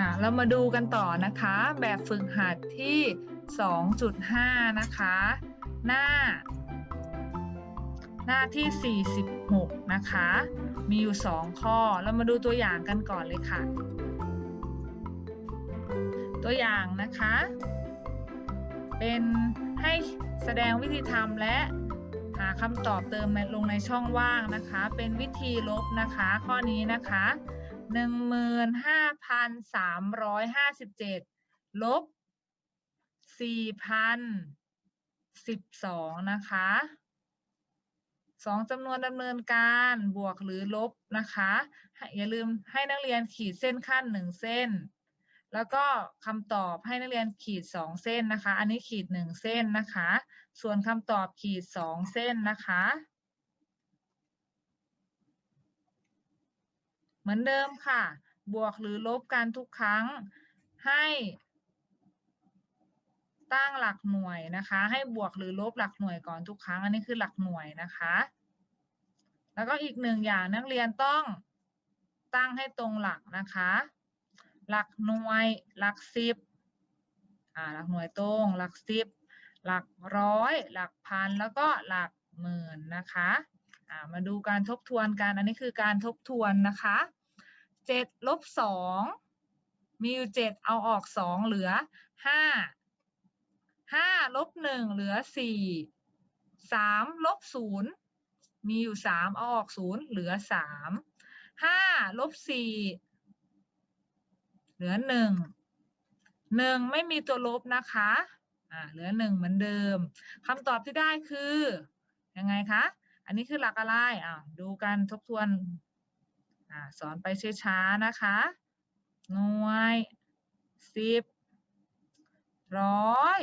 อะเรามาดูกันต่อนะคะ แบบฝึกหัดที่ 2.5 นะคะ หน้า หน้าที่ 46 นะคะ มีอยู่ 2 ข้อ เรามาดูตัวอย่างกันก่อนเลยค่ะ ตัวอย่างนะคะ เป็นให้แสดงวิธีทำและหาคำตอบเติมลงในช่องว่างนะคะ เป็นวิธีลบนะคะ ข้อนี้นะคะ หนึ่งหมื่นห้าพันสามร้อยห้าสิบเจ็ดลบสี่พันสิบสองนะคะสองจำนวนดำเนินการบวกหรือลบนะคะอย่าลืมให้นักเรียนขีดเส้นขั้นหนึ่งเส้น แล้วก็คำตอบให้นักเรียนขีดสองเส้นนะคะ อันนี้ขีดหนึ่งเส้นนะคะ ส่วนคำตอบขีดสองเส้นนะคะ เห มือนเดิมค่ะ บวกหรือลบกันทุกครั้ง ให้ ตั้งหลักหน่วยนะคะ ให้บวกหรือลบหลักหน่วยก่อนทุกครั้ง อันนี้คือหลักหน่วยนะคะ แล้วก็อีกหนึ่งอย่างนักเรียนต้องตั้งให้ตรงหลักนะคะ หลักหน่วย หลักสิบอ่าหลักหน่วยตรง หลักสิบ หลักร้อย หลักพัน แล้วก็หลักหมื่นนะคะ อ่า มาดูการทบทวนกัน อันนี้คือการทบทวนนะคะ เจ็ดลบสองมีอยู่เจ็ดเอาออกสองเหลือห้าห้าลบหนึ่งเหลือสี่สามลบศูนย์มีอยู่สามเอาออกศูนย์เหลือสามห้าลบสี่เหลือหนึ่งหนึ่งไม่มีตัวลบนะคะอ่าเหลือหนึ่งเหมือนเดิมคำตอบที่ได้คือยังไงคะ อันนี้คือหลักอะไรอ่าดูกันทบทวน สอนไปช้าๆนะคะ หน่วยสิบร้อย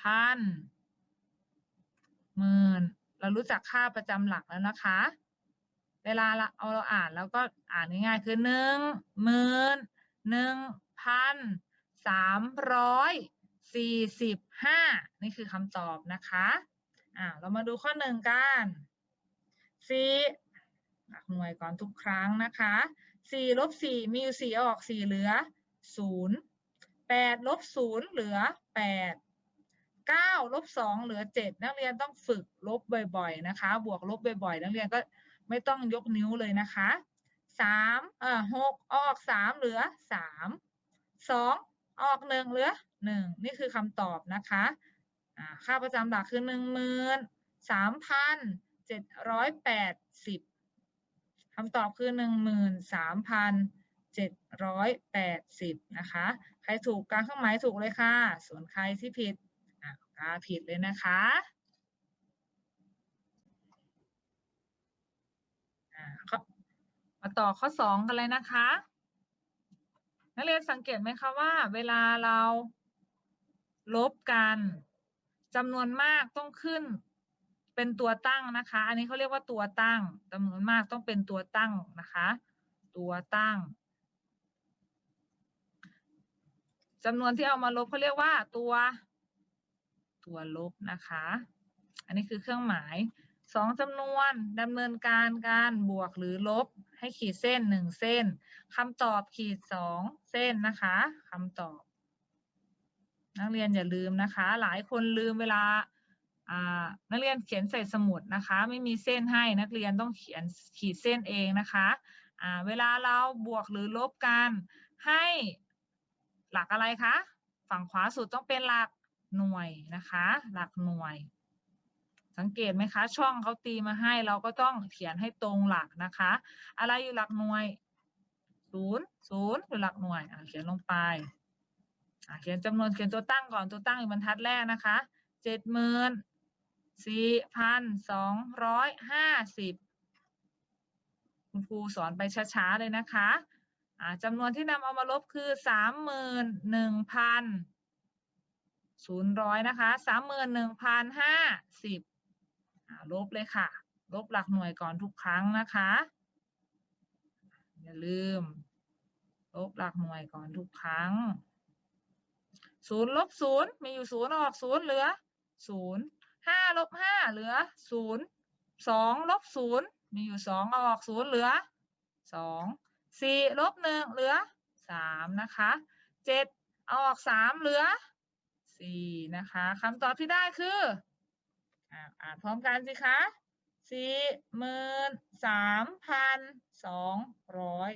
พันหมื่นเรารู้จักค่าประจำหลักแล้วนะคะ เวลาเราเอาเราอ่านแล้วก็อ่านง่ายๆคือหนึ่งหมื่นหนึ่งพันสามร้อยสี่สิบห้านี่คือคำตอบนะคะอ่าเรามาดูข้อหนึ่งกันสี่ หลัน่วยก่อนทุกครั้งนะคะ4ลบ4มีอยู่ 4 ออก 4 เหลือ 0 8ลบ0เหลือ 8 9ลบ2เหลือ 7 นักเรียนต้องฝึกลบบ่อยๆนะคะ บวกลบบ่อยๆ นักเรียนก็ไม่ต้องยกนิ้วเลยนะคะ 3เอ่อ6ออก 3 เหลือ 3 2 ออก 1 เหลือ 1 นี่คือคำตอบนะคะค่าประจำหลักคือ 1 3,780 คำตอบคือหนึ่งหมื่นสามพันเจ็ดร้อยแปดสิบนะคะ ใครถูกการเครื่องหมายถูกเลยค่ะ ส่วนใครที่ผิดกาผิดเลยนะคะมาต่อข้อสองกันเลยนะคะ นักเรียนสังเกตไหมคะว่า เวลาเราลบกันจำนวนมากต้องขึ้น เป็นตัวตั้งนะคะ อันนี้เขาเรียกว่าตัวตั้งจำนวนมากต้องเป็นตัวตั้งนะคะ ตัวตั้งจำนวนที่เอามาลบเขาเรียกว่าตัว ตัวลบนะคะ อันนี้คือเครื่องหมายสองจำนวนดำเนินการการบวกหรือลบให้ขีดเส้นหนึ่งเส้นคำตอบขีดสองเส้นนะคะคำตอบ นักเรียนอย่าลืมนะคะ หลายคนลืมเวลา นักเรียนเขียนใส่สมุดนะคะ ไม่มีเส้นให้นักเรียนต้องเขียนขีดเส้นเองนะคะเวลาเราบวกหรือลบกันให้หลักอะไรคะ ฝั่งขวาสุดต้องเป็นหลักหน่วยนะคะ หลักหน่วย สังเกตไหมคะ ช่องเขาตีมาให้เราก็ต้องเขียนให้ตรงหลักนะคะ อะไรอยู่หลักหน่วยศูนย์ศูนย์อยู่หลักหน่วยเขียนลงไปเขียนจำนวนเขียนตัวตั้งก่อนตัวตั้งอยู่บรรทัดแรกนะคะเจ็ดหมื่น สี่พันสองร้อยห้าสิบคุณครูสอนไปช้าๆเลยนะคะจำนวนที่นำเอามาลบคือสามหมื่นหนึ่งพันศูนย์ร้อยนะคะสามหมื่นหนึ่งพันห้าสิบลบเลยค่ะ ลบหลักหน่วยก่อนทุกครั้งนะคะ อย่าลืม ลบหลักหน่วยก่อนทุกครั้งศูนย์ลบศูนย์มีอยู่ศูนย์ออกศูนย์เหลือศูนย์ ห้าลบห้าเหลือศูนย์สองลบศูนย์มีอยู่สองเอาออกศูนย์เหลือสองสี่ลบหนึ่งเหลือสามนะคะเจ็ดเอาออกสามเหลือสี่นะคะคำตอบที่ได้คืออ่านพร้อมกันสิคะสี่หมื่นสามพันสองร้อย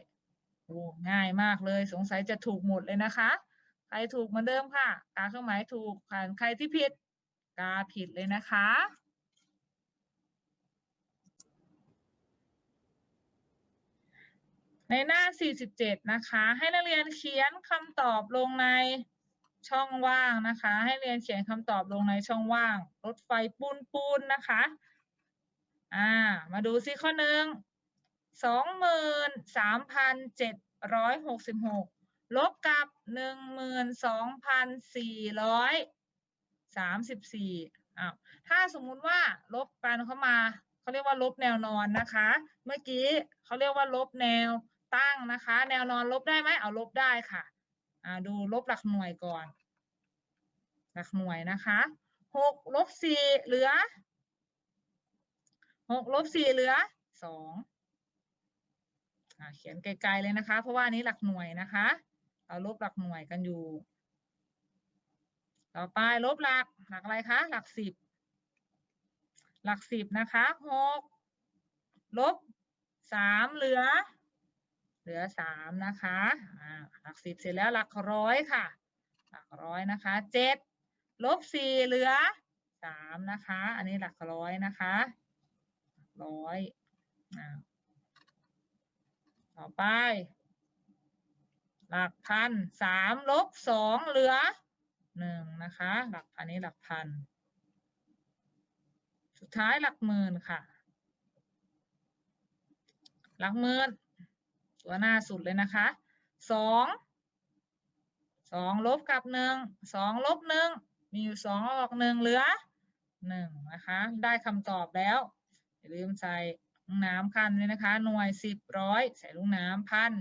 โอ้ง่ายมากเลยสงสัยจะถูกหมดเลยนะคะ ใครถูกเหมือนเดิมค่ะ กาเครื่องหมายถูกค่ะใครที่ผิด กาผิดเลยนะคะ ในหน้า 47 นะคะ ให้นักเรียนเขียนคำตอบลงในช่องว่างนะคะ ให้เรียนเขียนคำตอบลงในช่องว่าง รถไฟปูนปูนนะคะ อ่า มาดูซิข้อหนึ่งสองหมื่นสามพันเจ็ดร้อยหกสิบหกลบกับหนึ่งหมื่นสองพันสี่ร้อย สามสิบสี่อ้าวถ้าสมมุติว่าลบกันเข้ามาเขาเรียกว่าลบแนวนอนนะคะ เมื่อกี้เขาเรียกว่าลบแนวตั้งนะคะ แนวนอนลบได้ไหมเอาลบได้ค่ะอ่าดูลบหลักหน่วยก่อน หลักหน่วยนะคะหกลบสี่เหลือหกลบสี่เหลือสองอ่าเขียนไกลๆเลยนะคะ เพราะว่านนี้หลักหน่วยนะคะ เราลบหลักหน่วยกันอยู่ ต่อไปลบหลักหลักอะไรคะหลักสิบหลักสิบนะคะหกลบสามเหลือ เหลือสามนะคะหลักสิบเสร็จแล้วหลักร้อยค่ะ หลักร้อยนะคะเจ็ดลบสี่เหลือสามนะคะ อันนี้หลักร้อยนะคะร้อยต่อไป หลักพันสามลบสองเหลือ หนึ่งนะคะ หลักอันนี้หลักพัน สุดท้ายหลักหมื่นค่ะ หลักหมื่นตัวหน้าสุดเลยนะคะสองสองลบกับหนึ่งสองลบหนึ่งมีอยู่สองออกหนึ่งเหลือหนึ่งนะคะ ได้คำตอบแล้ว อย่าลืมใส่ลูกน้ำคันด้วยนะคะ หน่วยสิบร้อยใส่ลูกน้ำพัน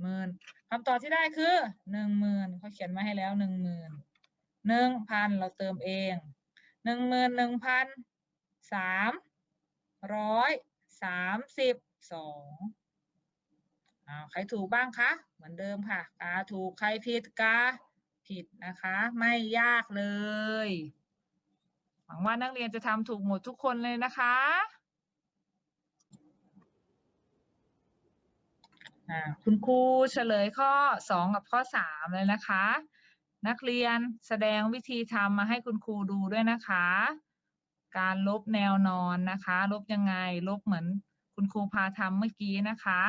หมื่นคำตอบที่ได้คือหนึ่งหมื่นเขาเขียนมาให้แล้วหนึ่งหมื่น หนึ่งพันเราเติมเองหนึ่งหมื่นหนึ่งพันสามร้อยสามสิบสองอาใครถูกบ้างคะ เหมือนเดิมค่ะ กาถูกใครผิดกาผิดนะคะ ไม่ยากเลย หวังว่านักเรียนจะทำถูกหมดทุกคนเลยนะคะอ่าคุณครูเฉลยข้อ 2 กับข้อ 3 เลยนะคะ นักเรียนแสดงวิธีทำมาให้คุณครูดูด้วยนะคะ การลบแนวนอนนะคะ ลบยังไง ลบเหมือนคุณครูพาทำเมื่อกี้นะคะ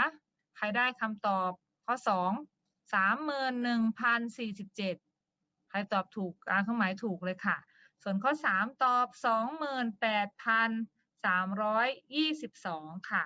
ใครได้คำตอบข้อ2สามหมื่นหนึ่งพันสี่สิบเจ็ดใครตอบถูกอ่านเครื่องหมายถูกเลยค่ะ ส่วนข้อ 3 ตอบสองหมื่นแปดพันสามร้อยยี่สิบสองค่ะ